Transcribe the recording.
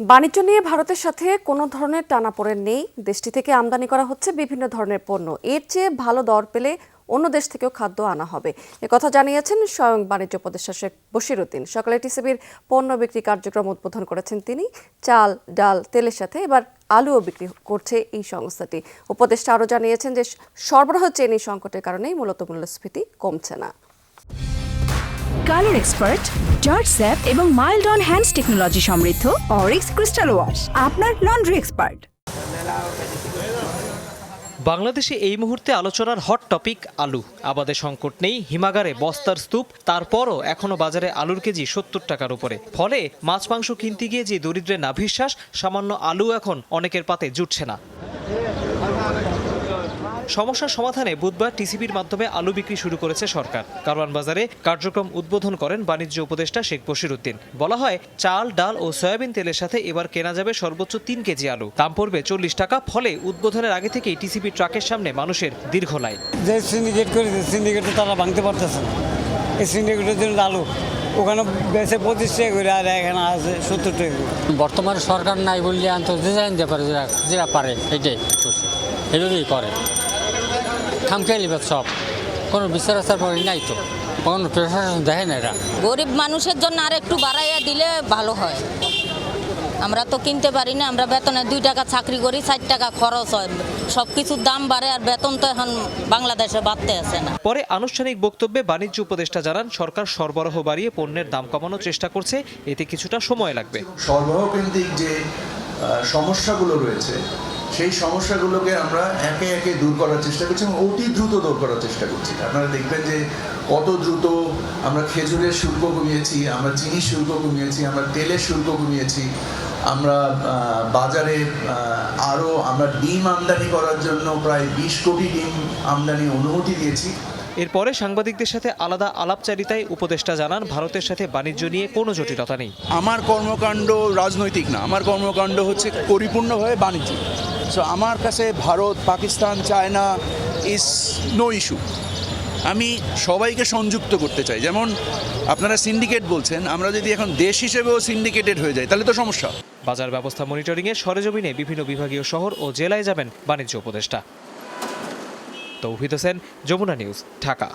বাণিজ্য নিয়ে ভারতের সাথে কোনো ধরনের টানাপোড়েন নেই। দেশটি থেকে আমদানি করা হচ্ছে বিভিন্ন ধরনের পণ্য। এর চেয়ে ভালো দর পেলে অন্য দেশ থেকেও খাদ্য আনা হবে। একথা জানিয়েছেন স্বয়ং বাণিজ্য উপদেষ্টা শেখ বশিরুদ্দিন। সকালে টিসিবির পণ্য বিক্রি কার্যক্রম উদ্বোধন করেছেন তিনি। চাল, ডাল, তেলের সাথে এবার আলুও বিক্রি করছে এই সংস্থাটি। উপদেষ্টা আরও জানিয়েছেন যে সরবরাহ চেনি সংকটের কারণেই মূলত মূল্যস্ফীতি কমছে না। কালার এক্সপার্ট, জর্জ স্যাপ এবং মাইল্ড অন হ্যান্ডস টেকনোলজি সমৃদ্ধ অরিক্স ক্রিস্টাল ওয়াশ, আপনার লন্ড্রি এক্সপার্ট। বাংলাদেশে এই মুহূর্তে আলোচনার হট টপিক আলু। আবাদে সংকট নেই, হিমাগারে বস্তার স্তূপ, তারপরও এখনও বাজারে আলুর কেজি সত্তর টাকার উপরে। ফলে মাছ মাংস কিনতে গিয়ে যে দরিদ্রের নাভিশ্বাস, সামান্য আলু এখন অনেকের পাতে জুটছে না। সমস্যার সমাধানে বুধবার টিসিবির মাধ্যমে আলু বিক্রি শুরু করেছে সরকার। কারওয়ান বাজারে কার্যক্রম উদ্বোধন করেন বাণিজ্য উপদেষ্টা শেখ বশির উদ্দিন বলা হয় চাল ডাল ও সয়াবিন তেলের সাথে এবার কেনা যাবে সর্বোচ্চ তিন কেজি আলু। দাম পড়বে চল্লিশ টাকা ফলে উদ্বোধনের আগে থেকেই টিসিবি ট্রাকের সামনে মানুষের দীর্ঘ লাইন। যে সিন্ডিকেট করেছে সিন্ডিকেটে তারা ভাঙতে পারতেছে না। এই সিন্ডিকেটের জন্য আলু ওখানে বেছে পঁচিশ টাকা করে আর এখানে আছে সত্তর টাকা বর্তমানে সরকার নাই বললে আন্ত ডিজাইন দিতে পারে যেটা পারে এটাই এভাবেই করে। খামখেয়ালি লিবে সব। কোনো বিচার আচার পরে নাই তো। কোনো প্রশাসন দেখে না এরা। গরিব মানুষের জন্য আর একটু বাড়াইয়া দিলে ভালো হয়। আমরা তো কিনতে পারি না আমরা বেতনে দুই টাকা চাকরি করি ষাট টাকা খরচ হয়। সব কিছুর দাম বাড়ে আর বেতন তো এখন বাংলাদেশে বাড়তে আছে না। পরে আনুষ্ঠানিক বক্তব্যে বাণিজ্য উপদেষ্টা জানান সরকার সরবরাহ বাড়িয়ে পণ্যের দাম কমানোর চেষ্টা করছে এতে কিছুটা সময় লাগবে। সরবরাহ কেন্দ্রিক যে সমস্যাগুলো রয়েছে সেই সমস্যাগুলোকে আমরা একে একে দূর করার চেষ্টা করছি এবং অতি দ্রুত দূর করার চেষ্টা করছি। আপনারা দেখবেন যে কত দ্রুত আমরা খেজুরের শুল্ক কমিয়েছি আমরা চিনির শুল্ক কমিয়েছি আমরা তেলের শুল্ক কমিয়েছি আমরা বাজারে আরও আমরা ডিম আমদানি করার জন্য প্রায় বিশ কোটি ডিম আমদানি অনুমতি দিয়েছি। এরপরে সাংবাদিকদের সাথে আলাদা আলাপচারিতায় উপদেষ্টা জানান ভারতের সাথে বাণিজ্য নিয়ে কোনো জটিলতা নেই। আমার কর্মকাণ্ড রাজনৈতিক না আমার কর্মকাণ্ড হচ্ছে পরিপূর্ণভাবে বাণিজ্যিক। সো আমার কাছে Bharat, Pakistan, China is no issue আমি সবাইকে সংযুক্ত করতে চাই। যেমন আপনারা সিন্ডিকেট বলছেন, আমরা যদি এখন দেশ হিসেবেও সিন্ডিকেটেড হয়ে যাই, তাহলে তো সমস্যা। বাজার ব্যবস্থা মনিটরিংয়ে সরেজমিনে বিভিন্ন বিভাগীয় শহর ও জেলায় যাবেন বাণিজ্য উপদেষ্টা। তৌহিদ হোসেন, যমুনা নিউজ, ঢাকা।